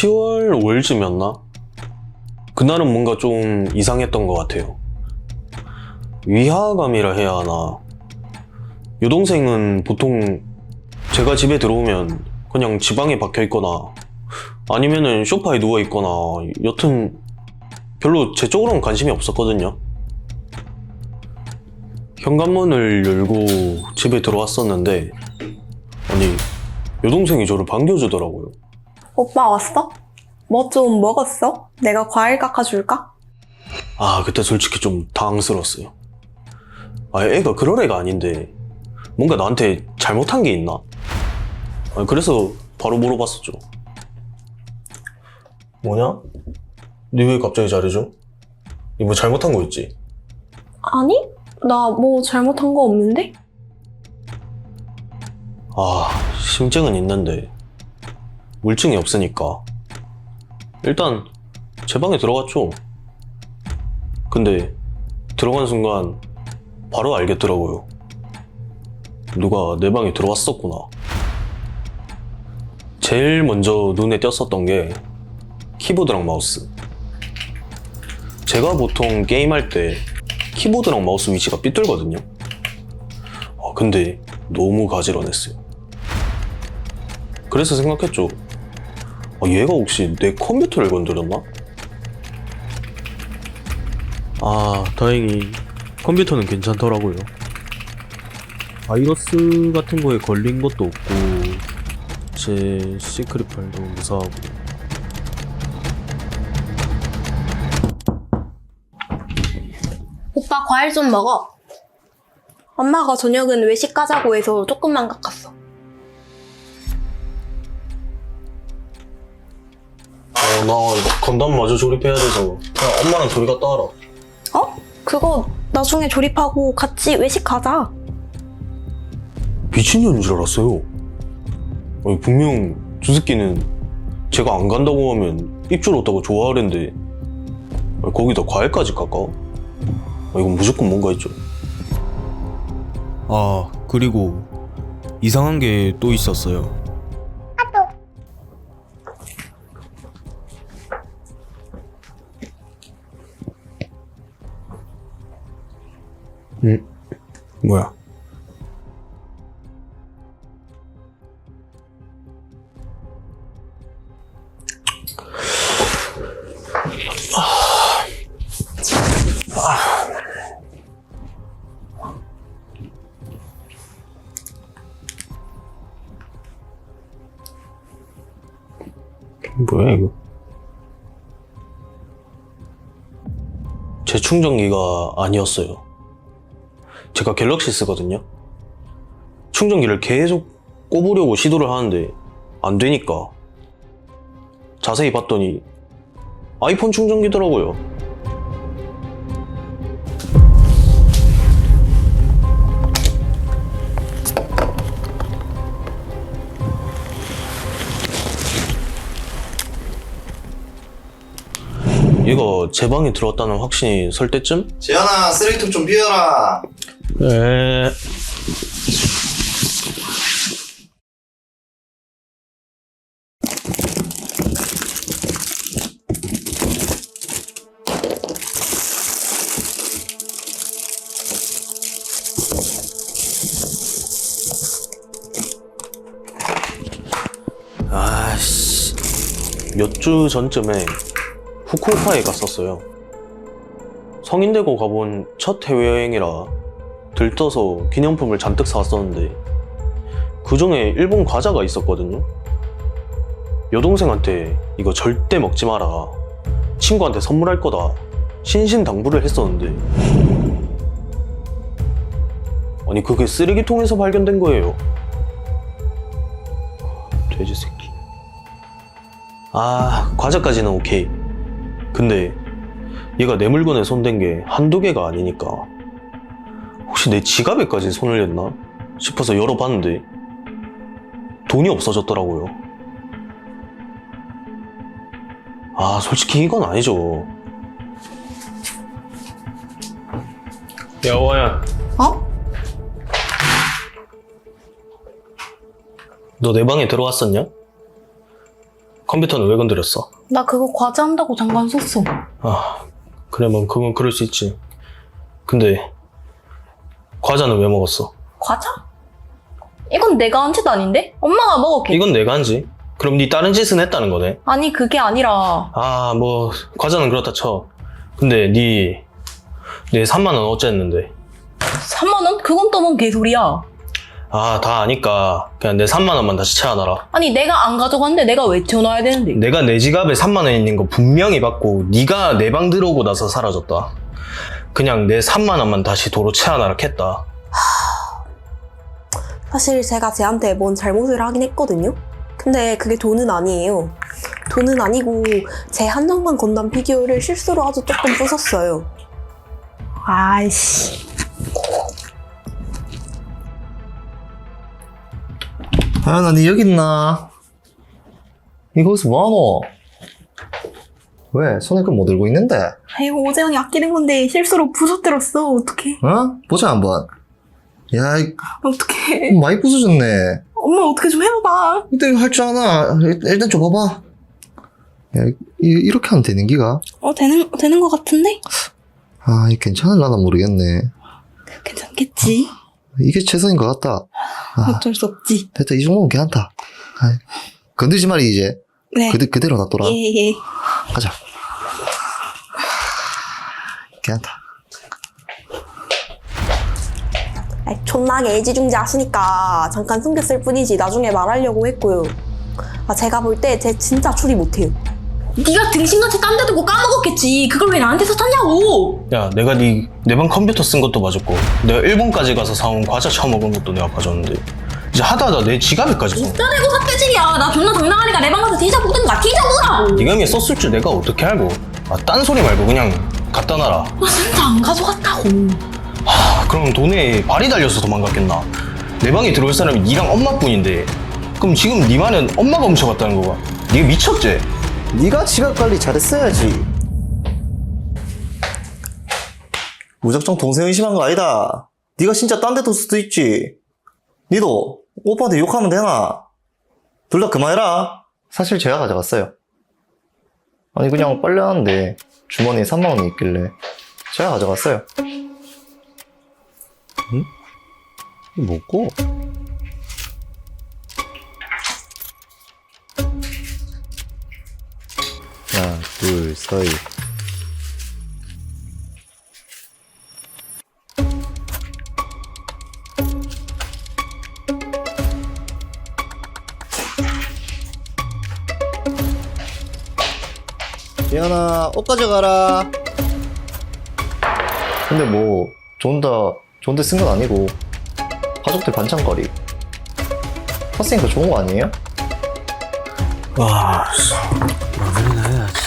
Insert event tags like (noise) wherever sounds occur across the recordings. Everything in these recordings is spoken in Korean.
10월 5일쯤이었나? 그날은 뭔가 좀 이상했던 것 같아요. 위화감이라 해야 하나. 여동생은 보통 제가 집에 들어오면 그냥 지방에 박혀 있거나 아니면은 소파에 누워 있거나 여튼 별로 제 쪽으로는 관심이 없었거든요. 현관문을 열고 집에 들어왔었는데 아니 여동생이 저를 반겨주더라고요. 오빠 왔어? 뭐 좀 먹었어? 내가 과일 깎아줄까? 아 그때 솔직히 좀 당황스러웠어요. 아 애가 그럴 애가 아닌데 뭔가 나한테 잘못한 게 있나? 아, 그래서 바로 물어봤었죠. 뭐냐? 니 왜 갑자기 잘해줘? 니 뭐 잘못한 거 있지? 아니? 나 뭐 잘못한 거 없는데? 아, 심증은 있는데 물증이 없으니까 일단 제 방에 들어갔죠. 근데 들어간 순간 바로 알겠더라고요. 누가 내 방에 들어왔었구나. 제일 먼저 눈에 띄었었던 게 키보드랑 마우스. 제가 보통 게임할 때 키보드랑 마우스 위치가 삐뚤거든요. 아, 근데 너무 가지런했어요. 그래서 생각했죠. 아, 얘가 혹시 내 컴퓨터를 건드렸나? 아, 다행히 컴퓨터는 괜찮더라고요. 바이러스 같은 거에 걸린 것도 없고, 제 시크릿 파일도 무사하고. 오빠 과일 좀 먹어. 엄마가 저녁은 외식 가자고 해서 조금만 깎았어. 나 건담 마저 조립해야 돼서 그냥 엄마랑 둘이 갔다 와라. 어? 그거 나중에 조립하고 같이 외식 가자. 미친년인 줄 알았어요. 아니, 분명 저 새끼는 제가 안 간다고 하면 입줄 없다고 좋아하는데 거기다 과일까지 깎아? 아, 이건 무조건 뭔가 있죠. 아, 그리고 이상한 게 또 있었어요. 응? 뭐야? 뭐야 이거? 제 충전기가 아니었어요. 제가 갤럭시 쓰거든요. 충전기를 계속 꼽으려고 시도를 하는데 안 되니까 자세히 봤더니 아이폰 충전기더라고요. 이거 제 방에 들어왔다는 확신이 설 때쯤? 재현아 쓰레기통 좀 비워라 네. 아씨 몇 주 전쯤에 후쿠오카에 갔었어요. 성인 되고 가본 첫 해외여행이라 들떠서 기념품을 잔뜩 사왔었는데 그 중에 일본 과자가 있었거든요. 여동생한테 이거 절대 먹지 마라. 친구한테 선물할 거다. 신신당부를 했었는데 아니 그게 쓰레기통에서 발견된 거예요. 돼지 새끼. 아 과자까지는 오케이. 근데 얘가 내 물건에 손댄 게 한두 개가 아니니까 혹시 내 지갑에까지 손을 댔나 싶어서 열어봤는데 돈이 없어졌더라고요. 아, 솔직히 이건 아니죠. 야, 와야. 어? 너 내 방에 들어왔었냐? 컴퓨터는 왜 건드렸어? 나 그거 과제한다고 잠깐 썼어. 아, 그래, 뭐, 그건 그럴 수 있지. 근데, 과자는 왜 먹었어? 과자? 이건 내가 한 짓 아닌데? 엄마가 먹었겠지. 이건 내가 한지. 그럼 네 다른 짓은 했다는 거네. 아니 그게 아니라 아, 뭐, 과자는 그렇다 쳐. 근데 네, 내 3만 원 어쨌는데. 3만 원? 그건 또 뭔 개소리야. 아, 다 아니까, 그냥 내 3만 원만 다시 채워놔라. 아니 내가 안 가져갔는데 내가 왜 채워놔야 되는데? 내가 내 지갑에 3만 원 있는 거 분명히 받고, 네가 내 방 들어오고 나서 사라졌다. 그냥 내 3만 원만 다시 도로 채워놔라 했다. 사실 제가 쟤한테 뭔 잘못을 하긴 했거든요. 근데 그게 돈은 아니에요. 돈은 아니고 제 한정판 건담 피규어를 실수로 아주 조금 부쉈어요. 아이씨. 하연아 니 여기 있나? 니 거기서 뭐하노? 왜? 손에 끈뭐 들고 있는데? 아이고 오재영이 아끼는 건데 실수로 부서뜨렸어. 어떡해. 어? 보자 한번 야, 이 어떡해. 많이 부서졌네 엄마 어떻게 좀 해봐봐. 근데 할줄 아나? 일- 일단 줘봐봐 야, 이, 이렇게 하면 되는 기가? 어 되는 되는 것 같은데? 아, 이 괜찮을라나 모르겠네 괜찮겠지. 이게 최선인 것 같다 아, 어쩔 수 없지. 됐다 이 정도면 괜찮다 아이, 건들지 말이 이제 네. 그대, 그대로 놔둬라 예 예. 가자 괜찮다 아이, 존나게 애지중지 하시니까 잠깐 숨겼을 뿐이지 나중에 말하려고 했고요. 아, 제가 볼때쟤 진짜 추리 못해요. 네가 등신같이 딴 데 두고 까먹었겠지. 그걸 왜 나한테 썼냐고. 야, 내가 네 내 방 컴퓨터 쓴 것도 봐줬고, 내가 일본까지 가서 사온 과자 처먹은 것도 내가 봐줬는데, 이제 하다 하다 내 지갑에까지 써. 짜내고 삿대질이야. 나 존나 당당하니까 내 방 가서 뒤져보든가 뒤져보라고. 네가 이미 썼을 줄 내가 어떻게 알고? 아, 딴 소리 말고 그냥 갖다 놔라. 나 진짜 안 가져갔다고. 아, 그럼 돈에 발이 달려서 도망갔겠나? 내 방에 들어올 사람이 니랑 엄마뿐인데, 그럼 지금 네 말은 엄마가 훔쳐갔다는 거가? 네가 미쳤지? 네가 지갑 관리 잘했어야지. 무작정 동생 의심한 거 아니다. 네가 진짜 딴 데 뒀을 수도 있지. 니도 오빠한테 욕하면 되나? 둘 다 그만해라. 사실 제가 가져갔어요. 아니 그냥 빨래하는데 주머니에 3만 원이 있길래 제가 가져갔어요. 응? 뭐고? 하나, 둘, 서이. 미안아, 옷 가져가라. 근데 뭐, 좋은다, 좋은데 쓴 건 아니고, 가족들 반찬거리. 샀으니까 좋은 거 아니에요? 와, 마무리나 해야지.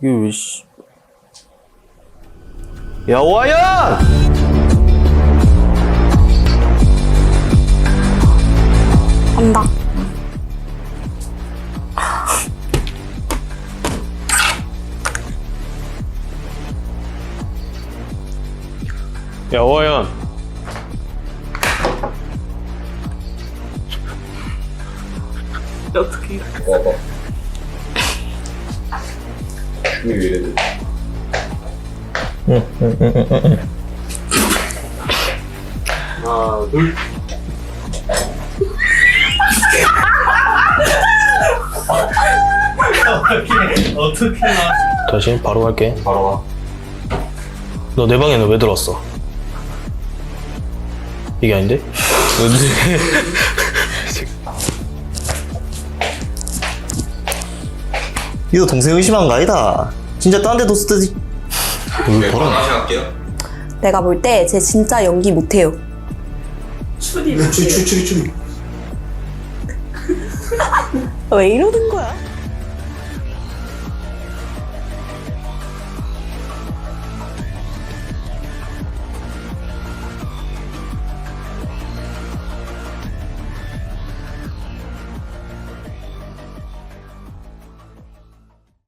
이게 왜, 씨. 야, 와야! 야, 오하연. 다시 바로 갈게. 바로 와. 너 내 방에는 왜 들어왔어? 이게 아닌데? 니도 (laughs) 동생 의심한 거 아니다. 진짜 딴 데 뒀을 때, 네, 바로 다시 갈게요 내가 볼 때 쟤 진짜 연기 못해요. 추리 추리 추리 추리 왜 이러는 거야?